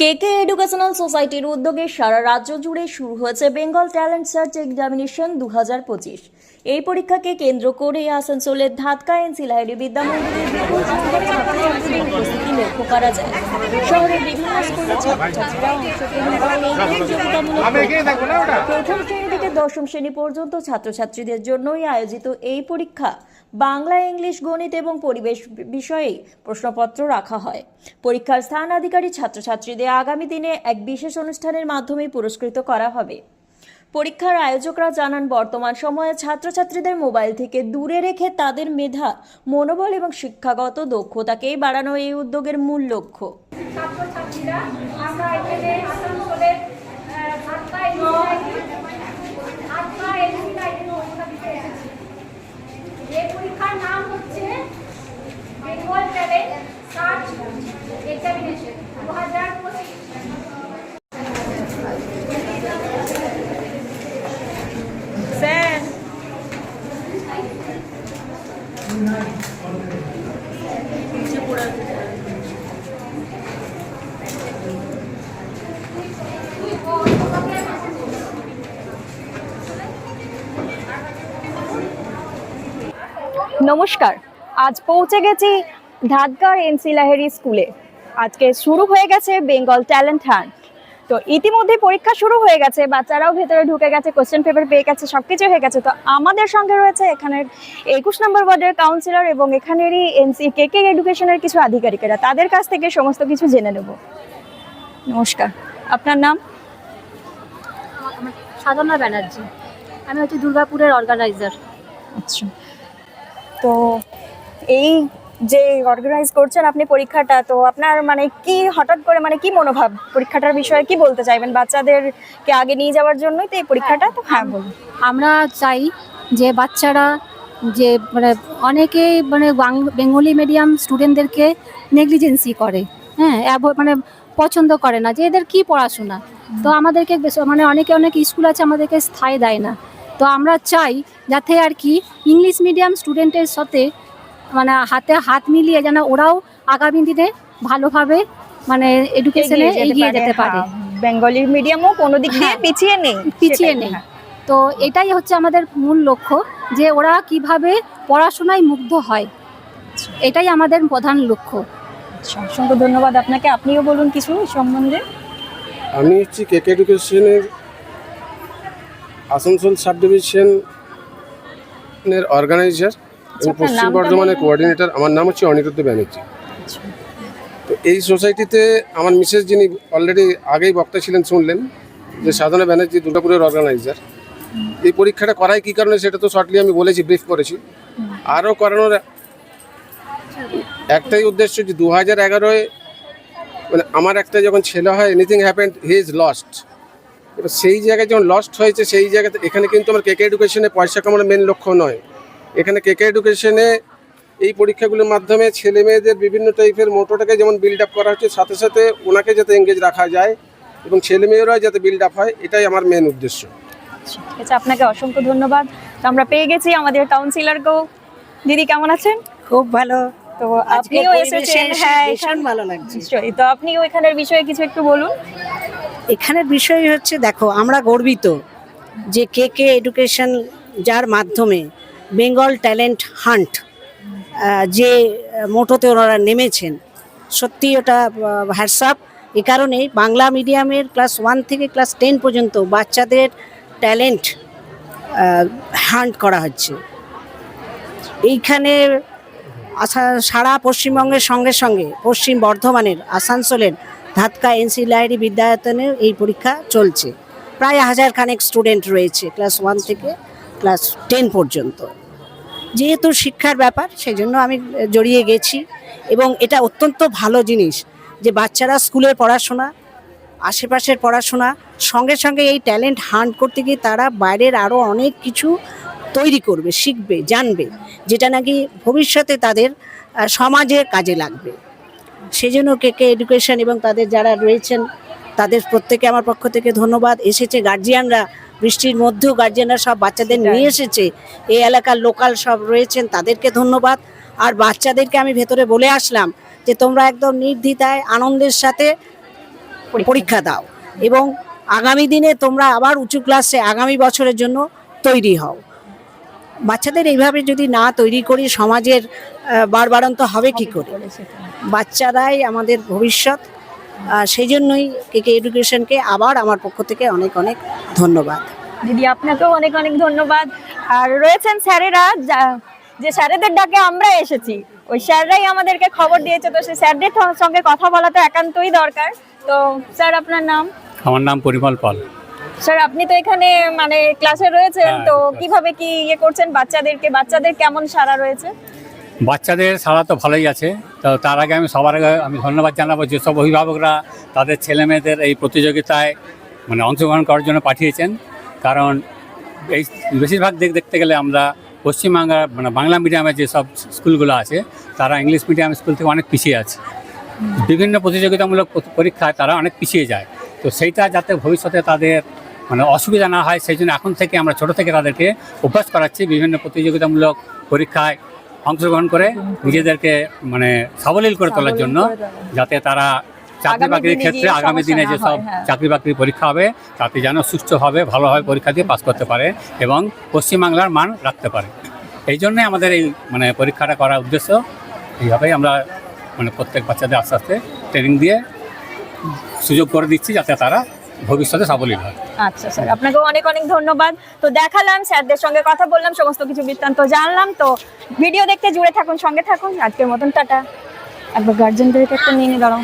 কেকে এডুকেশনাল সোসাইটির উদ্যোগে সারা রাজ্য জুড়ে শুরু হয়েছে বেঙ্গল ট্যালেন্ট সার্চ এক্সামিনেশন দু হাজার পঁচিশ। এই পরীক্ষাকে কেন্দ্র করে আসানসোলের ধাতকা এন সিলাহেরি বিদ্যামন্দিরের বিপুল সংখ্যক উপস্থিতি লক্ষ্য করা যায়। শহরের বিভিন্ন স্কুলের ছাত্রছাত্রীরা অংশগ্রহণ। প্রথম শ্রেণি থেকে দশম শ্রেণি পর্যন্ত ছাত্রছাত্রীদের জন্যই আয়োজিত এই পরীক্ষা। বাংলা, ইংলিশ, গণিত এবং পরিবেশ বিষয়ে প্রশ্নপত্র রাখা হয়। পরীক্ষার স্থান আধিকারী ছাত্রছাত্রীদের আগামী দিনে এক বিশেষ অনুষ্ঠানের মাধ্যমে পুরস্কৃত করা হবে। পরীক্ষার আয়োজকরা জানান, বর্তমান সময়ে ছাত্রছাত্রীদের মোবাইল থেকে দূরে রেখে তাদের মেধা, মনোবল এবং শিক্ষাগত দক্ষতাকেই বাড়ানো এই উদ্যোগের মূল লক্ষ্য। ছাত্রছাত্রীরা আমরা এখানে আসানসোলের আহ, সাতটা এনসিআইটি সাতটা এনসিআইটি পরীক্ষা দিতে এসেছি এই পরীক্ষার নাম হচ্ছে বেঙ্গল ট্যালেন্ট সার্চ এক্সামিনেশন দু হাজার পঁচিশ স্যার নমস্কার। আজ পৌঁছে গেছি ধাদগার এনসি লাহেরি স্কুলে। আজকে শুরু হয়ে গেছে বেঙ্গল ট্যালেন্ট হান্ট। তো ইতিমধ্যে পরীক্ষা শুরু হয়ে গেছে বাচ্চারাও ভেতরে ঢুকে গেছে কোশ্চেন পেপার পেয়ে গেছে সব কিছু হয়ে গেছে। তো আমাদের সঙ্গে রয়েছে এখানের একুশ নম্বর ওয়ার্ডের কাউন্সিলর এবং এখানেরই এনসি কে কে এডুকেশনের কিছু আধিকারিকেরা। তাদের কাছ থেকে সমস্ত কিছু জেনে নেব। নমস্কার। আপনার নাম? সাধনা ব্যানার্জি। আমি হচ্ছে দুর্গাপুরের অর্গানাইজার আচ্ছা। তো এই যে অর্গানাইজ করছেন আপনি পরীক্ষাটা, তো আপনার মানে কি হঠাৎ করে মানে কি মনোভাব? পরীক্ষাটার বিষয়ে কি বলতে চাইবেন? বাচ্চাদেরকে আগে নিয়ে যাওয়ার জন্যই তো এই পরীক্ষাটা? তো হ্যাঁ বলুন। আমরা চাই যে বাচ্চারা যে মানে অনেকেই মানে বেঙ্গলি মিডিয়াম স্টুডেন্টদেরকে নেগলিজেন্সি করে। হ্যাঁ মানে পছন্দ করে না যে এদের কি পড়াশোনা? তো আমাদেরকে মানে অনেকে অনেক স্কুল আছে আমাদেরকে স্থায়ী দেয় না। তো আমরা চাই যাতে আর কি ইংলিশ মিডিয়াম স্টুডেন্টের সাথে মানে হাতে হাত মিলিয়ে যেন ওরাও আগামী দিনে ভালোভাবে মানে এডুকেশনে এগিয়ে যেতে পারে। বেঙ্গলি মিডিয়ামও কোনো দিক দিয়ে হ্যাঁ। পিছিয়ে নেই পিছিয়ে নেই। হ্যাঁ। তো এটাই হচ্ছে আমাদের মূল লক্ষ্য যে ওরা কীভাবে পড়াশোনায় মুগ্ধ হয়। এটাই আমাদের প্রধান লক্ষ্য। আচ্ছা, অসংখ্য ধন্যবাদ আপনাকে। আপনিও বলুন কিছু সম্বন্ধে। আমি হচ্ছি কেকে এডুকেশনের আসানসোল সাব ডিভিশনের অর্গানাইজার এবং পশ্চিম বর্ধমানের। কোঅর্ডিনেটর আমার নাম হচ্ছে অনিরুদ্ধ ব্যানার্জি। তো এই সোসাইটিতে আমার মিসেস যিনি অলরেডি আগেই বক্তা ছিলেন শুনলেন যে সাধনা ব্যানার্জি দুর্গাপুরের অর্গানাইজার এই পরীক্ষাটা করায় কী কারণে সেটা তো শর্টলি আমি বলেছি ব্রিফ করেছি। আরও করানোর একটাই উদ্দেশ্য যে দু হাজার এগারোয় মানে আমার একটা যখন ছেলে হয় anything happened he is lost এবার সেই জায়গায় যখন লস্ট হয়েছে সেই জায়গাতে এখানে কিন্তু আমার কেকে এডুকেশনে পয়সা কামানোর মেন লক্ষ্য নয়। এখানে কেকে এডুকেশনে এই পরীক্ষাগুলোর মাধ্যমে ছেলে মেয়েদের বিভিন্ন টাইপের মোটোটাকে যেমন বিল্ড আপ করা হচ্ছে সাথে সাথে ওনাকে যাতে এঙ্গেজ রাখা যায় এবং ছেলে মেয়েরাও যাতে বিল্ড আপ হয় এটাই আমার মেন উদ্দেশ্য। ঠিক আছে আপনাকে অসংখ্য ধন্যবাদ। তো আমরা পেয়ে গেছি আমাদের কাউন্সিলরকেও দিদি কেমন আছেন? খুব ভালো। তো আপনিও এসেছেন হ্যাঁ ভীষণ ভালো লাগছে। তো আপনিও এখানের বিষয়ে কিছু একটু বলুন। এখানের বিষয় হচ্ছে, দেখো, আমরা গর্বিত যে কে কে এডুকেশন যার মাধ্যমে বেঙ্গল ট্যালেন্ট হান্ট যে মোটোতে ওনারা নেমেছেন, সত্যি ওটা হ্যাটসঅ্যাপ এ কারণেই বাংলা মিডিয়ামের ক্লাস ওয়ান থেকে ক্লাস টেন পর্যন্ত বাচ্চাদের ট্যালেন্ট হান্ট করা হচ্ছে। এইখানে সারা পশ্চিমবঙ্গের সঙ্গে সঙ্গে পশ্চিম বর্ধমানের, আসানসোলের ধাতকা এনসি লাইরি বিদ্যায়তনের এই পরীক্ষা চলছে। প্রায় হাজার খানেক স্টুডেন্ট রয়েছে ক্লাস ওয়ান থেকে ক্লাস টেন পর্যন্ত। যেহেতু শিক্ষার ব্যাপার সেই জন্য আমি জড়িয়ে গেছি এবং এটা অত্যন্ত ভালো জিনিস যে বাচ্চারা স্কুলের পড়াশোনা, আশেপাশের পড়াশোনা, সঙ্গে সঙ্গে এই ট্যালেন্ট হান্ট করতে গিয়ে তারা বাইরের আরও অনেক কিছু তৈরি করবে, শিখবে, জানবে, যেটা নাকি ভবিষ্যতে তাদের সমাজে কাজে লাগবে। সেই জন্য কে কে এডুকেশন এবং তাদের যারা রয়েছেন তাদের প্রত্যেকে আমার পক্ষ থেকে ধন্যবাদ। এসেছে গার্জিয়ানরা বৃষ্টির মধ্যেও গার্জিয়ানরা সব বাচ্চাদের নিয়ে এসেছে। এই এলাকার লোকাল সব রয়েছেন তাদেরকে ধন্যবাদ। আর বাচ্চাদেরকে আমি ভেতরে বলে আসলাম যে তোমরা একদম নির্দ্বিধায় আনন্দের সাথে পরীক্ষা দাও এবং আগামী দিনে তোমরা আবার উঁচু ক্লাসে আগামী বছরের জন্য তৈরি হও। বাচ্চাদের এইভাবে যদি না তৈরি করি সমাজের আহ, বাড়বাড়ন্ত হবে কি করে? বাচ্চারাই আমাদের ভবিষ্যৎ। সেই জন্যই কেকে এডুকেশনকে আবার আমার পক্ষ থেকে অনেক অনেক ধন্যবাদ। দিদি আপনাকেও অনেক অনেক ধন্যবাদ। আর রয়েছেন স্যারেরা যা- যে স্যারেদের ডাকে আমরা এসেছি। ওই স্যাররাই আমাদেরকে খবর দিয়েছে তো সেই স্যারদের সঙ্গে কথা বলা তো একান্তই দরকার। তো স্যার আপনার নাম? আমার নাম পরিমল পাল। স্যার আপনি তো এখানে মানে ক্লাসে রয়েছেন হ্যাঁ, তো। কীভাবে কি ইয়ে করছেন বাচ্চাদেরকে? বাচ্চাদের কেমন সারা রয়েছে? বাচ্চাদের সারা তো ভালোই আছে। তো তার আগে আমি সবার আগে আমি ধন্যবাদ জানাব যেসব অভিভাবকরা তাদের ছেলে মেয়েদের এই প্রতিযোগিতায় মানে অংশগ্রহণ করার জন্য পাঠিয়েছেন। কারণ এই বেশিরভাগ দিক দেখতে গেলে আমরা পশ্চিমবাংলার মানে বাংলা মিডিয়ামের যেসব স্কুলগুলো আছে তারা ইংলিশ মিডিয়াম স্কুল থেকে অনেক পিছিয়ে আছে। বিভিন্ন প্রতিযোগিতামূলক পরীক্ষায় তারা অনেক পিছিয়ে যায়। তো সেইটা যাতে ভবিষ্যতে তাদের মানে অসুবিধা না হয় সেই জন্য এখন থেকে আমরা ছোট থেকে তাদেরকে অভ্যাস করাচ্ছি বিভিন্ন প্রতিযোগিতামূলক পরীক্ষায় অংশগ্রহণ করে নিজেদেরকে মানে সাবলীল করে তোলার জন্য যাতে তারা চাকরি বাকরির ক্ষেত্রে আগামী দিনে যেসব হয়। চাকরি বাকরির পরীক্ষা হবে তাতে যেন সুষ্ঠুভাবে ভালোভাবে পরীক্ষা দিয়ে পাস করতে পারে এবং পশ্চিমবাংলার মান রাখতে পারে। এই জন্যই আমাদের এই মানে পরীক্ষাটা করার উদ্দেশ্য। এইভাবেই আমরা মানে প্রত্যেক বাচ্চাদের আস্তে আস্তে ট্রেনিং দিয়ে সুযোগ করে দিচ্ছি যাতে তারা ভবিষ্যতে সাবলীল হয়। আচ্ছা স্যার আপনাকে অনেক অনেক ধন্যবাদ। তো দেখালাম, স্যারদের সঙ্গে কথা বললাম, সমস্ত কিছু বৃত্তান্ত জানলাম। তো ভিডিও দেখতে জুড়ে থাকুন, সঙ্গে থাকুন। আজকের মতন টাটা। একবার গার্জেনদেরকে একটা নিয়ে নিয়ে দাঁড়াও।